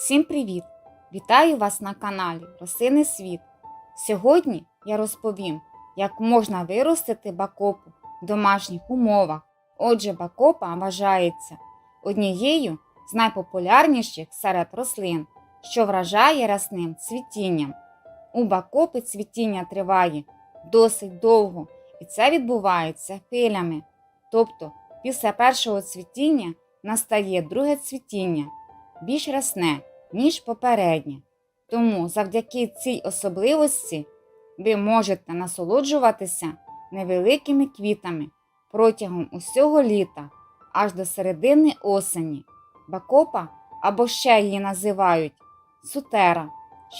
Всім привіт! Вітаю вас на каналі Росинний Світ. Сьогодні я розповім, як можна виростити бакопу в домашніх умовах. Отже, бакопа вважається однією з найпопулярніших серед рослин, що вражає рясним цвітінням. У бакопи цвітіння триває досить довго, і це відбувається хвилями. Тобто, після першого цвітіння настає друге цвітіння, більш рясне, ніж попереднє. Тому завдяки цій особливості ви можете насолоджуватися невеликими квітами протягом усього літа аж до середини осені. Бакопа або ще її називають сутера,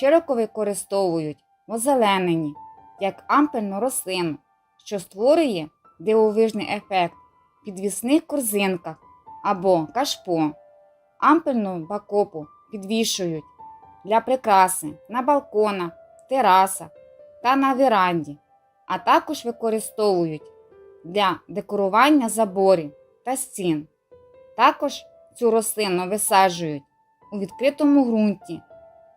широко використовують в озелененні як ампельну рослину, що створює дивовижний ефект в підвісних корзинках або кашпо. Ампельну бакопу підвішують для прикраси на балконах, терасах та на веранді, а також використовують для декорування заборів та стін. Також цю рослину висаджують у відкритому ґрунті,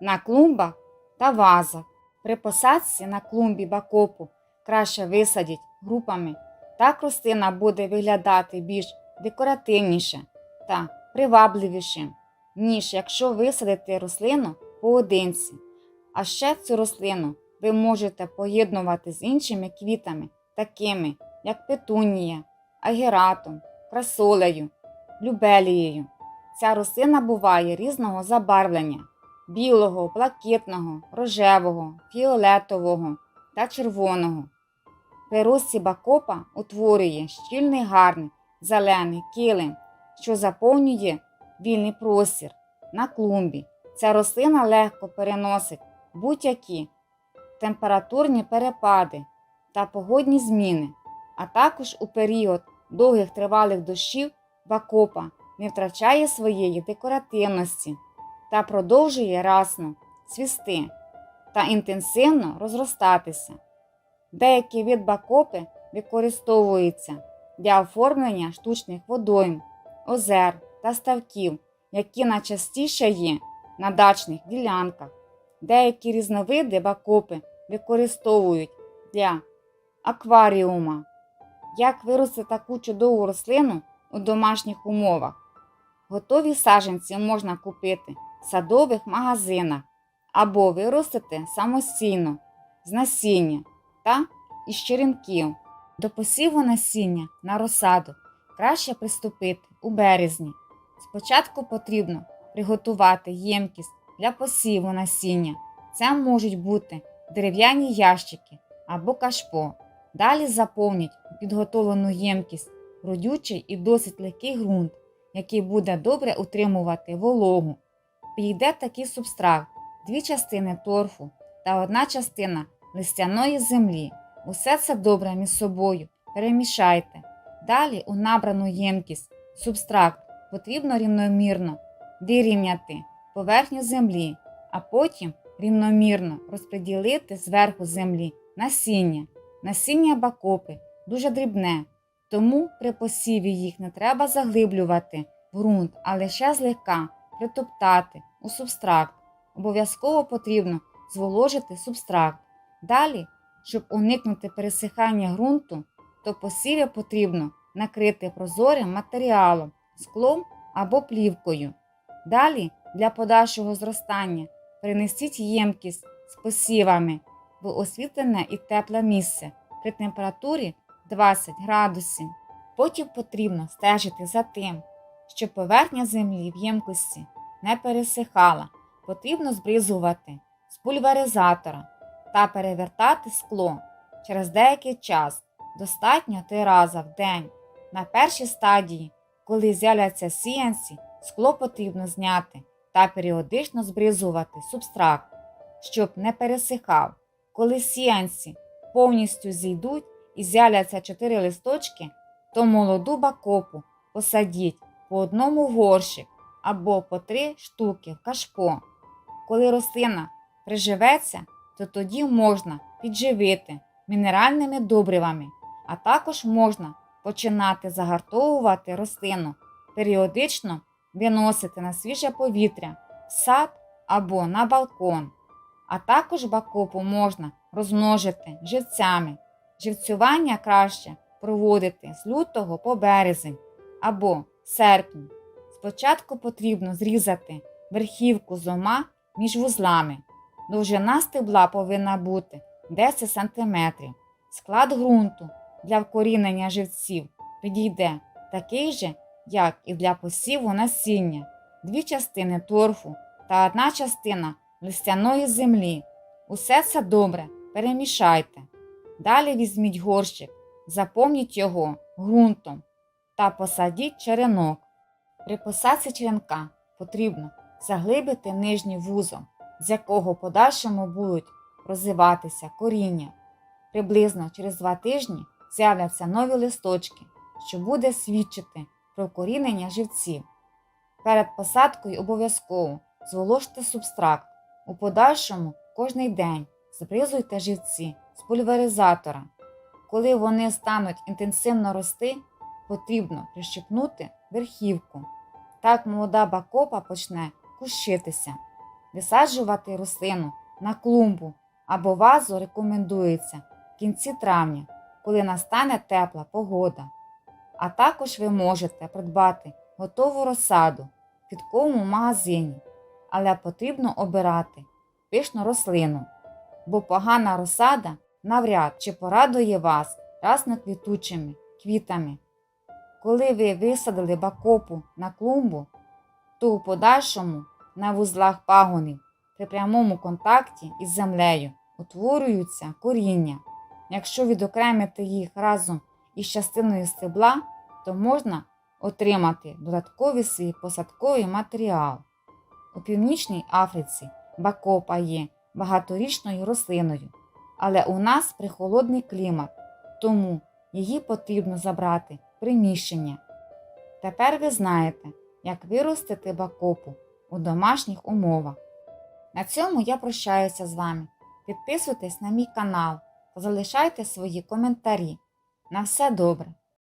на клумбах та вазах. При посадці на клумбі бакопу краще висадять групами. Так рослина буде виглядати більш декоративніше та привабливіше, ніж якщо висадити рослину поодинці. А ще цю рослину ви можете поєднувати з іншими квітами, такими як петунія, агератом, красолею, любелією. Ця рослина буває різного забарвлення білого, блакитного, рожевого, фіолетового та червоного. При бакопа утворює щільний гарний зелений килим, що заповнює вільний простір на клумбі. Ця рослина легко переносить будь-які температурні перепади та погодні зміни, а також у період довгих тривалих дощів бакопа не втрачає своєї декоративності та продовжує расно цвісти та інтенсивно розростатися. Деякі від бакопи використовуються для оформлення штучних водойм, озер та ставків, які найчастіше є на дачних ділянках. Деякі різновиди бакопи використовують для акваріума. Як вирости таку чудову рослину у домашніх умовах? Готові саджанці можна купити в садових магазинах або виростити самостійно з насіння та із черенків. До посіву насіння на розсаду краще приступити у березні. Спочатку потрібно приготувати ємкість для посіву насіння. Це можуть бути дерев'яні ящики або кашпо. Далі заповніть підготовлену ємкість родючий і досить легкий ґрунт, який буде добре утримувати вологу. Підійде такий субстрат, дві частини торфу та одна частина листяної землі. Усе це добре між собою перемішайте. Далі у набрану ємкість субстракт потрібно рівномірно вирівняти поверхню землі, а потім рівномірно розподілити зверху землі насіння. Насіння бакопи дуже дрібне, тому при посіві їх не треба заглиблювати в ґрунт, а лише злегка притоптати у субстракт. Обов'язково потрібно зволожити субстракт. Далі, щоб уникнути пересихання ґрунту, то посіві потрібно накрити прозорим матеріалом, склом або плівкою. Далі для подальшого зростання перенесіть ємкість з посівами в освітлене і тепле місце при температурі 20 градусів. Потім потрібно стежити за тим, щоб поверхня землі в ємкості не пересихала. Потрібно збризувати з пульверизатора та перевертати скло через деякий час, достатньо три рази в день. На першій стадії, коли з'являться сіянці, скло потрібно зняти та періодично збризувати субстракт, щоб не пересихав. Коли сіянці повністю зійдуть і з'являться чотири листочки, то молоду бакопу посадіть по одному горщик або по три штуки в кашпо. Коли рослина приживеться, то тоді можна підживити мінеральними добривами, а також можна починати загартовувати рослину, періодично виносити на свіже повітря в сад або на балкон. А також бакопу можна розмножити живцями. Живцювання краще проводити з лютого по березень або серпень. Спочатку потрібно зрізати верхівку зома між вузлами. Довжина стебла повинна бути 10 см. Склад ґрунту для вкорінення живців підійде такий же, як і для посіву насіння, дві частини торфу та одна частина листяної землі. Усе це добре перемішайте. Далі візьміть горщик, заповніть його ґрунтом та посадіть черенок. При посадці черенка потрібно заглибити нижній вузол, з якого подальшому будуть розвиватися коріння. Приблизно через два тижні з'являться нові листочки, що буде свідчити про корінення живців. Перед посадкою обов'язково зволожте субстракт. У подальшому кожний день збризуйте живці з пульверизатора. Коли вони стануть інтенсивно рости, потрібно прищепнути верхівку. Так молода бакопа почне кущитися. Висаджувати рослину на клумбу або вазу рекомендується в кінці травня, коли настане тепла погода. А також ви можете придбати готову розсаду в квітковому магазині, але потрібно обирати пишну рослину, бо погана розсада навряд чи порадує вас разноквітучими квітами. Коли ви висадили бакопу на клумбу, то у подальшому на вузлах пагонів при прямому контакті із землею утворюються коріння. Якщо відокремити їх разом із частиною стебла, то можна отримати додатковий свій посадковий матеріал. У Північній Африці бакопа є багаторічною рослиною, але у нас прихолодний клімат, тому її потрібно забрати в приміщення. Тепер ви знаєте, як виростити бакопу у домашніх умовах. На цьому я прощаюся з вами. Підписуйтесь на мій канал залишайте свої коментарі. На все добре!